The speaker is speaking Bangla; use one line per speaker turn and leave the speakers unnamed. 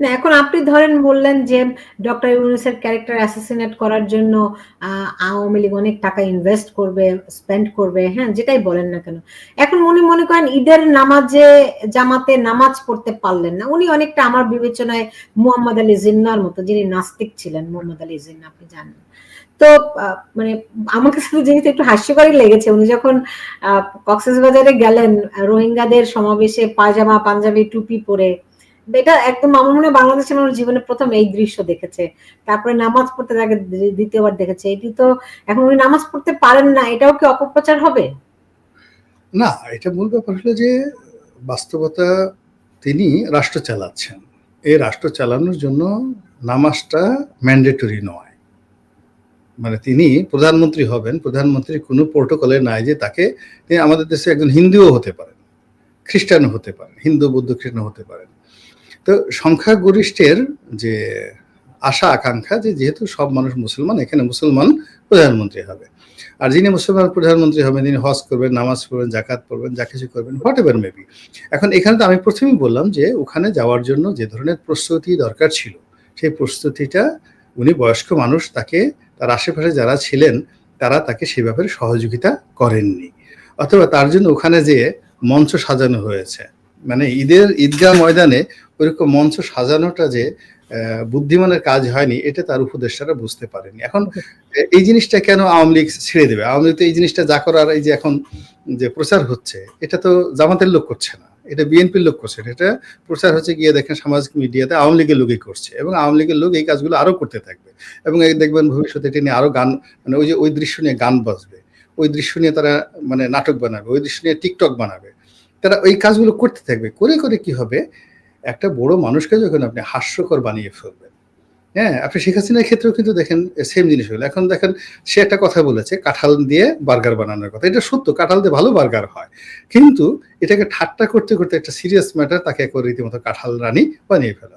না এখন আপনি ধরেন বললেন যে ডক্টর ইউনূসের ক্যারেক্টার অ্যাসাসিনেট করার জন্য আওয়ামী লীগ অনেক টাকা ইনভেস্ট করবে, স্পেন্ড করবে, হ্যাঁ? যেটাই বলেন না কেন। এখন উনি মনে করেন ঈদের নামাজে জামাতে নামাজ পড়তে পারলেন না। উনি অনেকটা আমার বিবেচনায় মুহাম্মদ আলী জিন্নাহর মতো যিনি নাস্তিক ছিলেন মুহাম্মদ আলী জিন্না আপনি জানেন। তো মানে আমার কাছে তো জিনিসটা একটু হাস্যকরই লেগেছে। উনি যখন আ কক্সবাজারে গেলেন রোহিঙ্গাদের সমাবেশে পাজামা পাঞ্জাবি, টুপি পরে এটা একদম আমার মনে হয় বাংলাদেশের মানুষ জীবনে প্রথম এই দৃশ্য দেখেছে। তারপরে নামাজ পড়তে তাকে দ্বিতীয়বার দেখেছে। এটি তো এখন উনি নামাজ পড়তে পারেন না, এটাও কি অপপ্রচার হবে?
না, এটা মূল ব্যাপার হলো যে বাস্তবতা তিনি রাষ্ট্র চালাচ্ছেন। এই রাষ্ট্র চালানোর জন্য নামাজটা ম্যান্ডেটরি নয়। মানে তিনি প্রধানমন্ত্রী হবেন, প্রধানমন্ত্রীর কোনো প্রোটোকলে নাই যে তাকে আমাদের দেশে একজন হিন্দুও হতে পারেন, খ্রিস্টানও হতে পারেন, হিন্দু, বৌদ্ধ, খ্রিস্টান হতে পারেন। তো সংখ্যাগরিষ্ঠের যে আশা আকাঙ্ক্ষা যে যেহেতু সব মানুষ মুসলমান এখানে মুসলমান প্রধানমন্ত্রী হবে। আর যিনি মুসলমান প্রধানমন্ত্রী হবেন তিনি হজ করবেন, নামাজ পড়বেন, জাকাত পড়বেন, যা কিছু করবেন হোয়াট এভার মেবি। এখন এখানে তো আমি প্রথমেই বললাম যে ওখানে যাওয়ার জন্য যে ধরনের প্রস্তুতি দরকার ছিল, সেই প্রস্তুতিটা উনি বয়স্ক মানুষ তাকে তার আশেপাশে যারা ছিলেন তারা তাকে সে ব্যাপারে সহযোগিতা করেননি। অথবা তার জন্য ওখানে যে মঞ্চ সাজানো হয়েছে। মানে ঈদের ঈদগাহ ময়দানে ওইরকম মঞ্চ সাজানোটা যে বুদ্ধিমানের কাজ হয়নি এটা তার উপদেষ্টারা বুঝতে পারেনি। এখন এই জিনিসটা কেন আওয়ামী লীগ ছেড়ে দেবে? আওয়ামী লীগ তো এই জিনিসটা যা করার এই যে এখন যে প্রচার হচ্ছে এটা তো জামাতের লোক করছে না। এটা বিএনপির লোক করছে। এটা প্রচার হচ্ছে গিয়ে দেখেন সামাজিক মিডিয়াতে আওয়ামী লীগের লোকই করছে এবং আওয়ামী লীগের লোক এই কাজগুলো আরও করতে থাকবে। এবং এই দেখবেন ভবিষ্যতে এটা নিয়ে আরও গান মানে ওই যে ওই দৃশ্য নিয়ে গান বাজবে। ওই দৃশ্য নিয়ে তারা মানে নাটক বানাবে। ওই দৃশ্য নিয়ে টিকটক বানাবে। তারা ওই কাজগুলো করতে থাকবে। করে, করে কি হবে? একটা বড় মানুষকে যখন আপনি হাস্যকর বানিয়ে ফেলবেন, হ্যাঁ? আপনি শেখ হাসিনার ক্ষেত্রেও কিন্তু দেখেন সেম জিনিস হলো। এখন দেখেন সে একটা কথা বলেছে কাঁঠাল দিয়ে বার্গার বানানোর কথা। এটা সত্য কাঁঠাল দিয়ে ভালো বার্গার হয়। কিন্তু এটাকে ঠাট্টা করতে, করতে একটা সিরিয়াস ম্যাটার তাকে করে রীতিমতো কাঁঠাল রানী বানিয়ে ফেলা।